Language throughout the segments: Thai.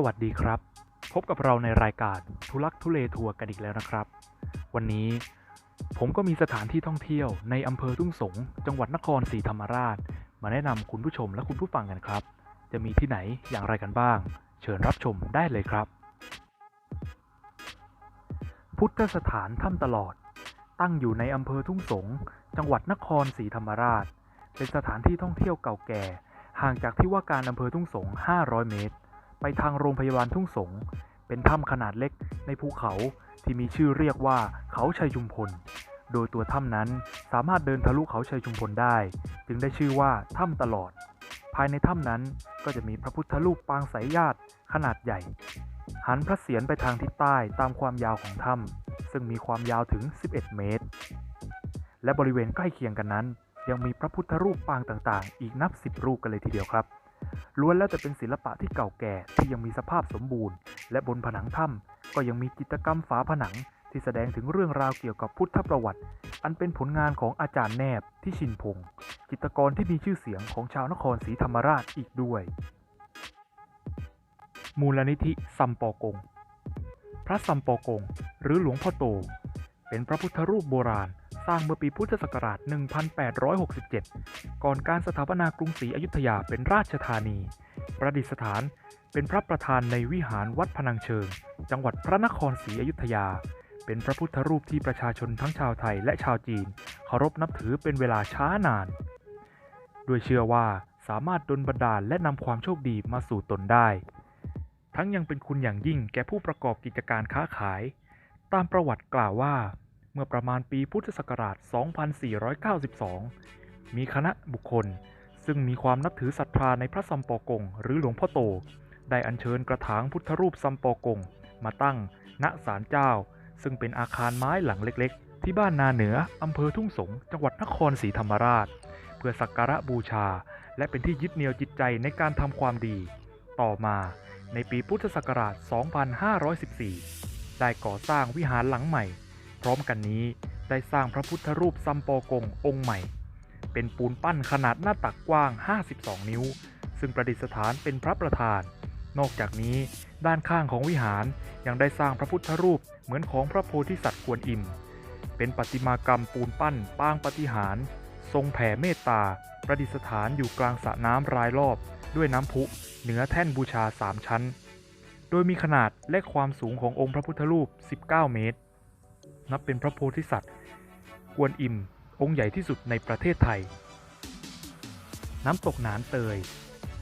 สวัสดีครับ พบกับเราในรายการทุลักทุเลทัวร์กันอีกแล้วนะครับ วันนี้ผมก็มีสถานที่ท่องเที่ยวในอำเภอทุ่งสง จังหวัดนครศรีธรรมราช มาแนะนำคุณผู้ชมและคุณผู้ฟังกันครับ จะมีที่ไหนอย่างไรกันบ้าง เชิญรับชมได้เลยครับ พุทธสถานถ้ำตลอด ตั้งอยู่ในอำเภอทุ่งสง จังหวัดนครศรีธรรมราช เป็นสถานที่ท่องเที่ยวเก่าแก่ ห่างจากที่ว่าการอำเภอทุ่งสง 500 เมตร ไปทางโรงพยาบาลทุ่งสง เป็นถ้ำขนาดเล็กในภูเขาที่มีชื่อเรียกว่าเขาชัยชุมพล โดยตัวถ้ำนั้นสามารถเดินทะลุเขาชัยชุมพลได้ จึงได้ชื่อว่าถ้ำตลอด ภายในถ้ำนั้นก็จะมีพระพุทธรูปปางสายญาติขนาดใหญ่ หันพระเศียรไปทางทิศใต้ตามความยาวของถ้ำซึ่งมีความยาวถึง 11 เมตร และบริเวณใกล้เคียงกันนั้น ยังมีพระพุทธรูปปางต่างๆ อีกนับสิบรูปกันเลยทีเดียวครับ ล้วนแล้วแต่เป็นศิลปะที่เก่าแก่ที่ยังมีสภาพสมบูรณ์ และบนผนังถ้ำก็ยังมีจิตรกรรมฝาผนังที่แสดงถึงเรื่องราวเกี่ยวกับพุทธประวัติ อันเป็นผลงานของอาจารย์แนบที่ชินพงศ์จิตรกรที่มีชื่อเสียงของชาวนครศรีธรรมราชอีกด้วย มูลนิธิซัมปอกง พระซัมปอกง หรือหลวงพ่อโต เป็นพระพุทธรูปโบราณ สร้างเมื่อปีพุทธศักราช 1867 ก่อนการสถาปนากรุงศรีอยุธยาเป็นราชธานี ประดิษฐานเป็นพระประธานในวิหารวัดพนังเชิง จังหวัดพระนครศรีอยุธยา เป็นพระพุทธรูปที่ประชาชนทั้งชาวไทยและชาวจีนเคารพนับถือเป็นเวลาช้านาน โดยเชื่อว่าสามารถดลบันดาลและนำความโชคดีมาสู่ตนได้ ทั้งยังเป็นคุณอย่างยิ่งแก่ผู้ประกอบกิจการค้าขาย ตามประวัติกล่าวว่า มื่อประมาณปีพุทธศักราช 2492 มีคณะบุคคล ซึ่งมีความนับถือศรัทธาในพระสัมปอกงหรือหลวงพ่อโต ได้อัญเชิญกระถางพุทธรูปสัมปอกง มาตั้ง ณศาลเจ้า ซึ่งเป็นอาคารไม้หลังเล็กๆ ที่บ้านนาเหนืออำเภอทุ่งสง จังหวัดนครศรีธรรมราช เพื่อสักการะบูชา และเป็นที่ยึดเหนี่ยวจิตใจในการทำความดี ต่อมาในปีพุทธศักราช 2514 ได้ก่อสร้างวิหารหลังใหม่ ร้อมกันนี้ ได้สร้างพระพุทธรูปซัมปอกงองค์ใหม่ เป็นปูนปั้นขนาดหน้าตักกว้าง 52 นิ้ว ซึ่งประดิษฐานเป็นพระประธาน นอกจากนี้ด้านข้างของวิหารยังได้สร้างพระพุทธรูปเหมือนของพระโพธิสัตว์กวนอิม เป็นประติมากรรมปูนปั้นปางปฏิหาร ทรงแผ่เมตตา ประดิษฐานอยู่กลางสระน้ำรายรอบ ด้วยน้ำพุเหนือแท่นบูชาสามชั้น โดยมีขนาดและความสูงขององค์พระพุทธรูป 19 เมตร นับเป็นพระโพธิสัตว์ กวนอิม องค์ใหญ่ที่สุดในประเทศไทย น้ำตกหนานเตย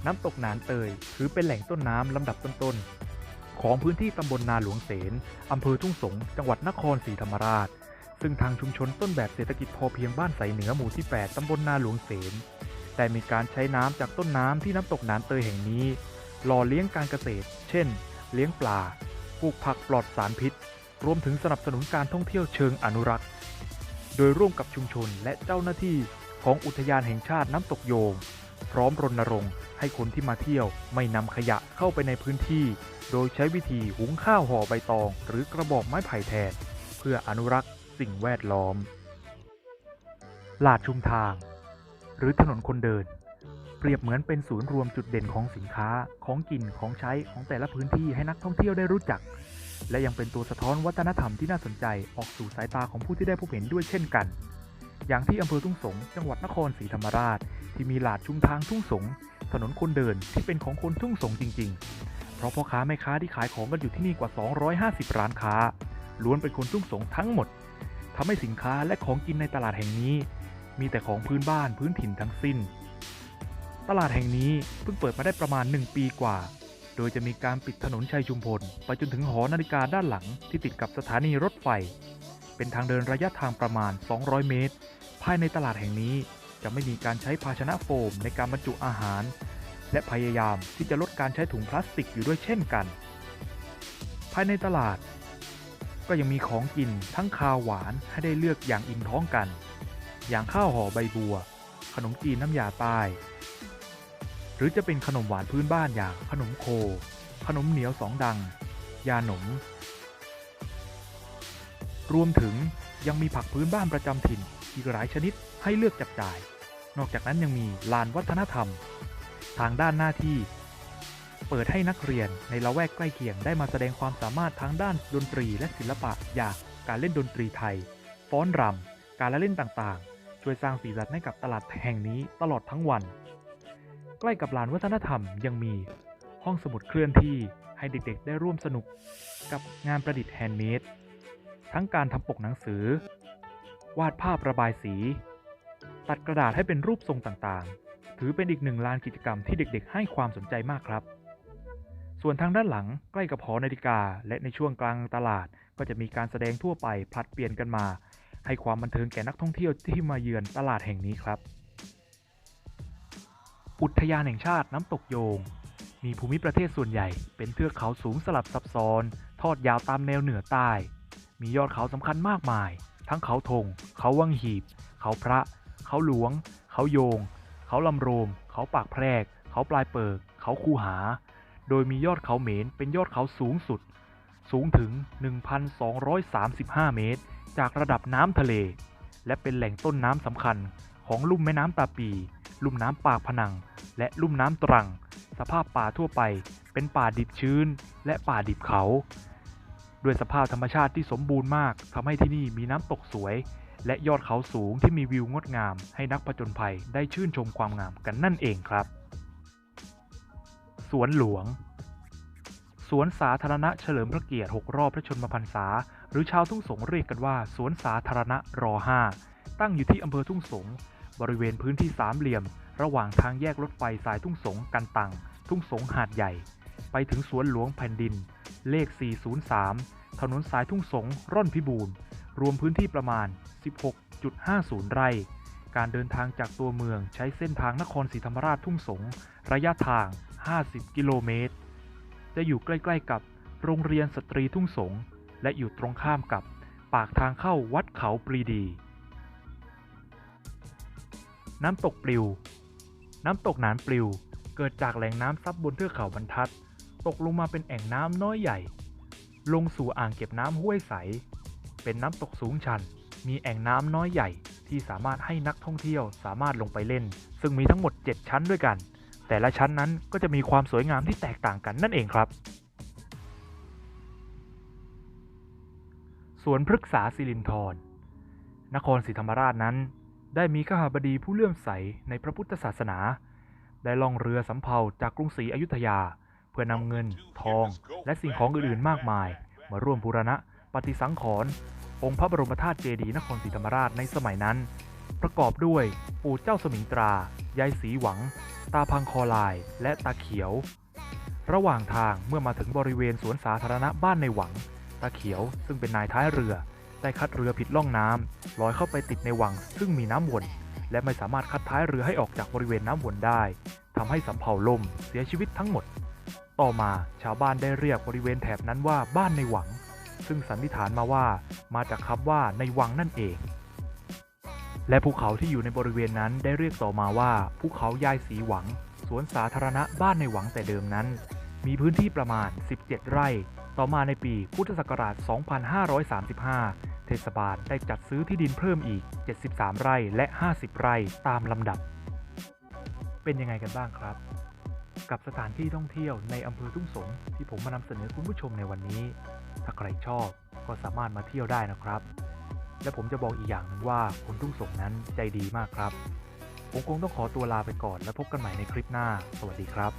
น้ำตกหนานเตยถือเป็นแหล่งต้นน้ำลำดับต้นๆ ของพื้นที่ตำบลนาหลวงเสนอำเภอทุ่งสง จังหวัดนครศรีธรรมราช ซึ่งทางชุมชนต้นแบบเศรษฐกิจพอเพียงบ้านใสเหนือหมู่ที่ 8ตำบลนาหลวงเสนได้มีการใช้น้ำจากต้นน้ำที่น้ำตกหนานเตยแห่งนี้หล่อเลี้ยงการเกษตร เช่น เลี้ยงปลา ปลูกผักปลอดสารพิษ รวมถึงสนับสนุนการท่องเที่ยวเชิงอนุรักษ์ โดยร่วมกับชุมชนและเจ้าหน้าที่ของอุทยานแห่งชาติน้ำตกโยง พร้อมรณรงค์ให้คนที่มาเที่ยวไม่นำขยะเข้าไปในพื้นที่ โดยใช้วิธีหุงข้าวห่อใบตอง หรือกระบอกไม้ไผ่แทน เพื่ออนุรักษ์สิ่งแวดล้อม ลาดชุมทาง หรือถนนคนเดิน เปรียบเหมือนเป็นศูนย์รวมจุดเด่นของสินค้าของกินของใช้ของแต่ละพื้นที่ให้นักท่องเที่ยวได้รู้จัก และยังเป็นตัวสะท้อนวัฒนธรรมที่น่าสนใจออกสู่สายตาของผู้ที่ได้พบเห็นด้วยเช่นกัน อย่างที่อำเภอทุ่งสง จังหวัดนครศรีธรรมราช ที่มีหลาดชุมทางทุ่งสง ถนนคนเดินที่เป็นของคนทุ่งสงจริง ๆ เพราะพ่อค้าแม่ค้าที่ขายของกันอยู่ที่นี่กว่า 250 ร้านค้า ล้วนเป็นคนทุ่งสงทั้งหมดทำให้สินค้าและของกินในตลาดแห่งนี้ มีแต่ของพื้นบ้านพื้นถิ่นทั้งสิ้น ตลาดแห่งนี้เพิ่งเปิดมาได้ประมาณ 1 ปีกว่า โดยจะมีการปิดถนนชัยชุมพล ไปจนถึงหอนาฬิกาด้านหลังที่ติดกับสถานีรถไฟ เป็นทางเดินระยะทางประมาณ 200 เมตร ภายในตลาดแห่งนี้จะไม่มีการใช้ภาชนะโฟมในการบรรจุอาหาร และพยายามที่จะลดการใช้ถุงพลาสติกอยู่ด้วยเช่นกัน ภายในตลาด ก็ยังมีของกินทั้งคาวหวานให้ได้เลือกอย่างอิ่มท้องกัน อย่างข้าวห่อใบบัว ขนมจีนน้ำยาใต้ หรือจะเป็นขนมหวานพื้นบ้านอย่างขนมโค ขนมเหนียวสองดัง ยาหนม รวมถึงยังมีผักพื้นบ้านประจำถิ่นอีกหลายชนิดให้เลือกจับจ่าย นอกจากนั้นยังมีลานวัฒนธรรม ทางด้านหน้าที่ เปิดให้นักเรียนในละแวกใกล้เคียงได้มาแสดงความสามารถทางด้านดนตรีและศิลปะอย่างการเล่นดนตรีไทย ฟ้อนรำ การละเล่นต่างๆ ช่วยสร้างสีสันให้กับตลาดแห่งนี้ตลอดทั้งวัน ใกล้กับลานวัฒนธรรมยังมีห้องสมุดเคลื่อนที่ให้เด็กๆ ได้ร่วมสนุกกับงานประดิษฐ์แฮนด์เมดทั้งการทำปกหนังสือ วาดภาพระบายสี ตัดกระดาษให้เป็นรูปทรงต่างๆ ถือเป็นอีกหนึ่งลานกิจกรรมที่เด็กๆ ให้ความสนใจมากครับ ส่วนทางด้านหลังใกล้กับหอนาฬิกา และในช่วงกลางตลาดก็จะมีการแสดงทั่วไปผลัดเปลี่ยนกันมา ให้ความบันเทิงแก่นักท่องเที่ยวที่มาเยือนตลาดแห่งนี้ครับ อุทยานแห่งชาติน้ำตกโยง มีภูมิประเทศส่วนใหญ่เป็นเทือกเขาสูงสลับซับซ้อน ทอดยาวตามแนวเหนือใต้ มียอดเขาสำคัญมากมาย ทั้งเขาธง เขาวังหีบ เขาพระ เขาหลวง เขาโยง เขาลำโรม เขาปากแพรก เขาปลายเปิก เขาคูหา โดยมียอดเขาเหมนเป็นยอดเขาสูงสุด สูงถึง 1,235 เมตร จากระดับน้ำทะเล และเป็นแหล่งต้นน้ำสำคัญของลุ่มแม่น้ำตาปี ลุ่มน้ำปากพนัง และลุ่มน้ำตรัง สภาพป่าทั่วไปเป็นป่าดิบชื้น และป่าดิบเขา ด้วยสภาพธรรมชาติที่สมบูรณ์มากทำให้ที่นี่มีน้ำตกสวย และยอดเขาสูงที่มีวิวงดงาม ให้นักผจญภัยได้ชื่นชมความงามกันนั่นเองครับ สวนหลวงสวนสาธารณะเฉลิมพระเกียรติ 6 รอบพระชนมพรรษา หรือชาวทุ่งสงเรียกกันว่า สวนสาธารณะร5ตั้งอยู่ที่อำเภอทุ่งสง บริเวณพื้นที่สามเหลี่ยม ระหว่างทางแยกรถไฟสายทุ่งสงกันตัง ทุ่งสงหาดใหญ่ ไปถึงสวนหลวงแผ่นดิน เลข 403 ถนนสายทุ่งสงร่อนพิบูรณ์ รวมพื้นที่ประมาณ 16.50 ไร่ การเดินทางจากตัวเมืองใช้เส้นทางนครศรีธรรมราชทุ่งสง ระยะทาง 50 กิโลเมตร จะอยู่ใกล้ๆกับโรงเรียนสตรีทุ่งสง และอยู่ตรงข้ามกับปากทางเข้าวัดเขาปรีดี น้ำตกปลิว น้ำตกหนานปลิว เกิดจากแหล่งน้ำซับบนเทือกเขาบรรทัด ตกลงมาเป็นแอ่งน้ำน้อยใหญ่ ลงสู่อ่างเก็บน้ำห้วยใส เป็นน้ำตกสูงชัน มีแอ่งน้ำน้อยใหญ่ที่สามารถให้นักท่องเที่ยวสามารถลงไปเล่น ซึ่งมีทั้งหมด 7 ชั้นด้วยกัน แต่ละชั้นนั้นก็จะมีความสวยงามที่แตกต่างกันนั่นเองครับสวนพฤกษาสิรินธรนครศรีธรรมราชนั้น ได้มีข้าบดีผู้เลื่อมใสในพระพุทธศาสนา ได้ล่องเรือสำเภาจากกรุงศรีอยุธยา เพื่อนำเงิน ทอง และสิ่งของอื่นๆมากมาย มาร่วมบูรณะ ปฏิสังขรณ์องค์พระบรมธาตุเจดีย์นครศรีธรรมราชในสมัยนั้น ประกอบด้วยปู่เจ้าสมิงตรายายศรีหวัง ตาพังคอลายและตาเขียว ระหว่างทางเมื่อมาถึงบริเวณสวนสาธารณะบ้านในหวัง ตาเขียวซึ่งเป็นนายท้ายเรือ ได้คัดเรือผิดล่องน้ำลอยเข้าไปติดในวังซึ่งมีน้ำวน และไม่สามารถคัดท้ายเรือให้ออกจากบริเวณน้ำวนได้ทำให้สำเภาล่มเสียชีวิตทั้งหมด ต่อมาชาวบ้านได้เรียกบริเวณแถบนั้นว่าบ้านในหวัง ซึ่งสันนิษฐานมาว่ามาจากคำว่าในวังนั่นเอง และภูเขาที่อยู่ในบริเวณนั้นได้เรียกต่อมาว่าภูเขายายสีหวังสวนสาธารณะบ้านในหวังแต่เดิมนั้น มีพื้นที่ประมาณ 17 ไร่ ต่อมาในปีพุทธศักราช 2535 เทศบาลได้จัดซื้อที่ดินเพิ่มอีก 73 ไร่และ 50 ไร่ตามลำดับ เป็นยังไงกันบ้างครับ กับสถานที่ท่องเที่ยวในอำเภอทุ่งสงที่ผมมานำเสนอคุณผู้ชมในวันนี้ ถ้าใครชอบก็สามารถมาเที่ยวได้นะครับ และผมจะบอกอีกอย่างหนึ่งว่าคนทุ่งสงนั้นใจดีมากครับ ผมคงต้องขอตัวลาไปก่อนแล้วพบกันใหม่ในคลิปหน้า สวัสดีครับ